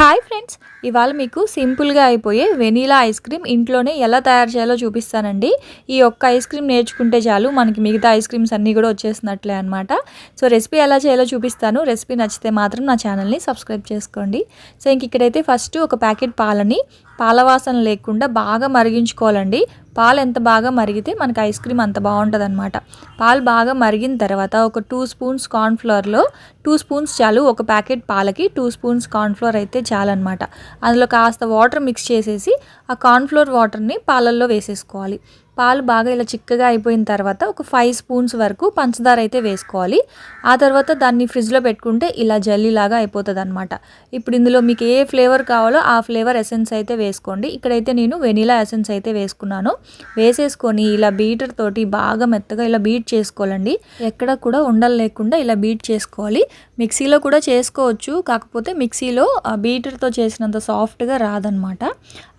Hi friends ఇవాళ మీకు సింపుల్గా అయిపోయే వెనీలా ఐస్ క్రీమ్ ఇంట్లోనే ఎలా తయారు చేయాలో చూపిస్తానండి. ఈ ఒక్క ఐస్ క్రీమ్ నేర్చుకుంటే చాలు మనకి మిగతా ఐస్ క్రీమ్స్ అన్నీ కూడా వచ్చేసినట్లే అనమాట సో రెసిపీ ఎలా చేయాలో చూపిస్తాను. రెసిపీ నచ్చితే మాత్రం నా ఛానల్ని సబ్స్క్రైబ్ చేసుకోండి. సో ఇంక ఇక్కడైతే ఫస్ట్ ఒక ప్యాకెట్ పాలని పాలవాసన లేకుండా బాగా మరిగించుకోవాలండి. పాలు ఎంత బాగా మరిగితే మనకి ఐస్ క్రీమ్ అంత బాగుంటుంది అనమాట పాలు బాగా మరిగిన తర్వాత ఒక టూ స్పూన్స్ కార్న్ఫ్లోర్లో టూ స్పూన్స్ చాలు ఒక ప్యాకెట్ పాలకి టూ స్పూన్స్ కార్న్ఫ్లోర్ అయితే చాలన్నమాట. అందులో కాస్త వాటర్ మిక్స్ చేసేసి ఆ కార్న్ఫ్లోర్ వాటర్ని పాలల్లో వేసేసుకోవాలి. పాలు బాగా ఇలా చిక్కగా అయిపోయిన తర్వాత ఒక ఫైవ్ స్పూన్స్ వరకు పంచదార అయితే వేసుకోవాలి. ఆ తర్వాత దాన్ని ఫ్రిడ్జ్లో పెట్టుకుంటే ఇలా జల్లీలాగా అయిపోతుంది అనమాట ఇప్పుడు ఇందులో మీకు ఏ ఫ్లేవర్ కావాలో ఆ ఫ్లేవర్ ఎసెన్స్ అయితే వేసుకోండి. ఇక్కడైతే నేను వెనీలా ఎసెన్స్ అయితే వేసుకున్నాను. వేసేసుకొని ఇలా బీటర్ తోటి బాగా మెత్తగా ఇలా బీట్ చేసుకోవాలండి. ఎక్కడ కూడా ఉండలు లేకుండా ఇలా బీట్ చేసుకోవాలి. మిక్సీలో కూడా చేసుకోవచ్చు. కాకపోతే మిక్సీలో బీటర్తో చేసినంత సాఫ్ట్గా రాదనమాట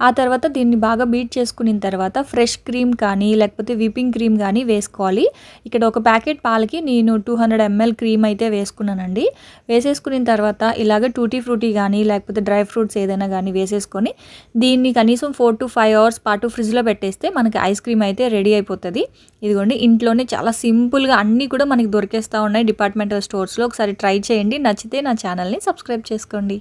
ఆ తర్వాత దీన్ని బాగా బీట్ చేసుకున్న తర్వాత ఫ్రెష్ క్రీమ్ కానీ లేకపోతే విపింగ్ క్రీమ్ కానీ వేసుకోవాలి. ఇక్కడ ఒక ప్యాకెట్ పాలకి నేను టూ హండ్రెడ్ ఎంఎల్ క్రీమ్ అయితే వేసుకున్నానండి. వేసేసుకున్న తర్వాత ఇలాగ టూటీ ఫ్రూటీ కానీ లేకపోతే డ్రై ఫ్రూట్స్ ఏదైనా కానీ వేసేసుకొని దీన్ని కనీసం ఫోర్ టు ఫైవ్ అవర్స్ పాటు ఫ్రిడ్జ్లో పెట్టేస్తే మనకి ఐస్ క్రీమ్ అయితే రెడీ అయిపోతుంది. ఇదిగోండి ఇంట్లోనే చాలా సింపుల్గా అన్నీ కూడా మనకి దొరికేస్తూ ఉన్నాయి డిపార్ట్మెంటల్ స్టోర్స్లో. ఒకసారి ట్రై చేయండి. నచ్చితే నా ఛానల్ని సబ్స్క్రైబ్ చేసుకోండి.